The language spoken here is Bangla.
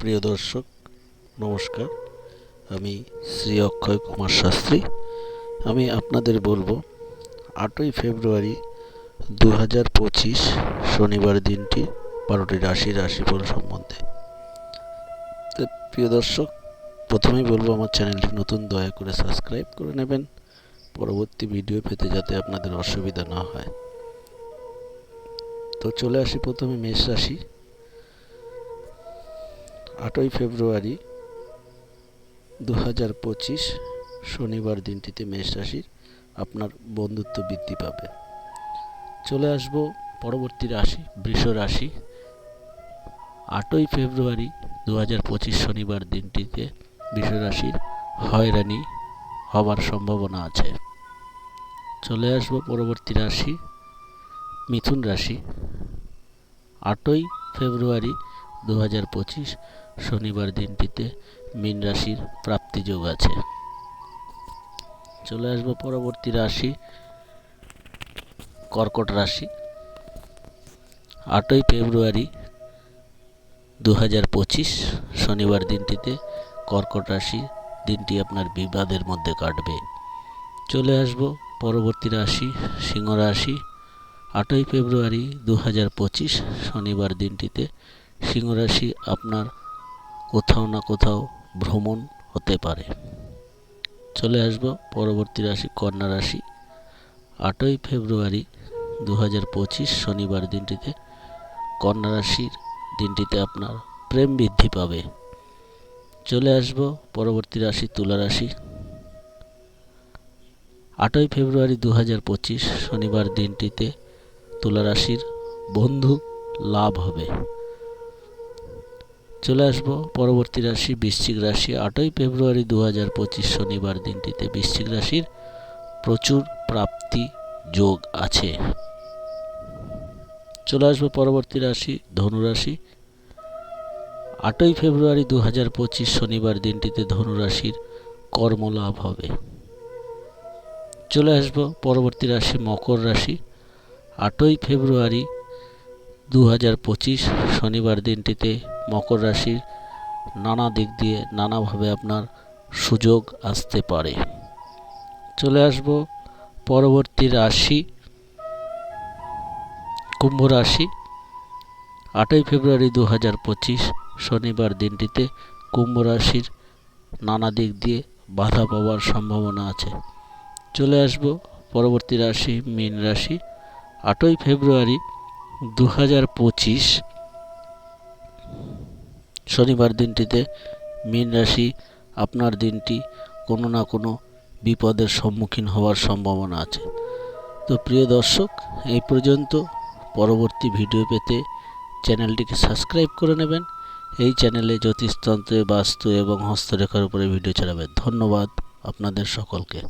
প্রিয় দর্শক, নমস্কার। আমি শ্রী অক্ষয় কুমার শাস্ত্রী। আমি আপনাদের বলব, আটই ফেব্রুয়ারি দু হাজার পঁচিশ শনিবার দিনটি বারোটি রাশি রাশিফল সম্বন্ধে। প্রিয় দর্শক, প্রথমেই বলব, আমার চ্যানেলটি নতুন, দয়া করে সাবস্ক্রাইব করে নেবেন। পরবর্তী ভিডিও পেতে যাতে আপনাদের অসুবিধা না হয়। তো চলে আসি প্রথমে মেষ রাশি। আটই ফেব্রুয়ারি দু হাজার পঁচিশ শনিবার দিনটিতে মেষ রাশির আপনার বন্ধুত্ব বৃদ্ধি পাবে। চলে আসব পরবর্তী রাশি, বৃষ রাশি। আটই ফেব্রুয়ারি দু হাজার পঁচিশ শনিবার দিনটিতে বৃষ রাশির হয়রানি হবার সম্ভাবনা আছে। চলে আসব পরবর্তী রাশি, মিথুন রাশি। আটই ফেব্রুয়ারি দু হাজার পঁচিশ শনিবার দিনটিতে মীন রাশির প্রাপ্তিযোগ আছে। চলে আসব পরবর্তী রাশি, কর্কট রাশি। আটই ফেব্রুয়ারি দু হাজার পঁচিশ, শনিবার দিনটিতে কর্কট রাশি দিনটি আপনার বিবাদের মধ্যে কাটবে। চলে আসব পরবর্তী রাশি, সিংহ রাশি। আটই ফেব্রুয়ারি দু হাজার পঁচিশ, শনিবার দিনটিতে সিংহ রাশি আপনার কোথাও না কোথাও ভ্রমণ হতে পারে। চলে আসব পরবর্তী রাশি, কন্যা রাশি। আটই ফেব্রুয়ারি দু হাজার পঁচিশ শনিবার দিনটিতে কন্যা রাশির দিনটিতে আপনার প্রেম বৃদ্ধি পাবে। চলে আসব পরবর্তী রাশি, তুলা রাশি। আটই ফেব্রুয়ারি দু হাজার পঁচিশ শনিবার দিনটিতে তুলা রাশির বন্ধু লাভ হবে। চলে আসব। পরবর্তী রাশি বৃশ্চিক রাশি। আটই ফেব্রুয়ারি দু হাজার পঁচিশ শনিবার দিনটিতে বৃশ্চিক রাশির প্রচুর প্রাপ্তি যোগ আছে। চলে আসব পরবর্তী রাশি ধনুরাশি আটই ফেব্রুয়ারি দু হাজার পঁচিশ শনিবার দিনটিতে ধনুরাশির কর্মলাভ হবে। চলে আসব পরবর্তী রাশি, মকর রাশি। আটই ফেব্রুয়ারি দু হাজার পঁচিশ শনিবার দিনটিতে মকর রাশির নানা দিক দিয়ে নানাভাবে আপনার সুযোগ আসতে পারে। চলে আসব পরবর্তী রাশি, কুম্ভ রাশি। আটই ফেব্রুয়ারি দু হাজার পঁচিশ শনিবার দিনটিতে কুম্ভ রাশির নানা দিক দিয়ে বাধা পাওয়ার সম্ভাবনা আছে। চলে আসব পরবর্তী রাশি, মীন রাশি। আটই ফেব্রুয়ারি দু হাজার পঁচিশ শনিবার দিনটিতে মীন রাশি আপনার দিনটি কোনো না কোনো বিপদের সম্মুখীন হওয়ার সম্ভাবনা আছে। তো প্রিয় দর্শক, এই পর্যন্ত পরবর্তী ভিডিও পেতে চ্যানেলটিকে সাবস্ক্রাইব করে নেবেন। এই চ্যানেলে জ্যোতিষতন্ত্রে বাস্তু এবং হস্তরেখার উপরে ভিডিও ছাড়াবেন। ধন্যবাদ আপনাদের সকলকে।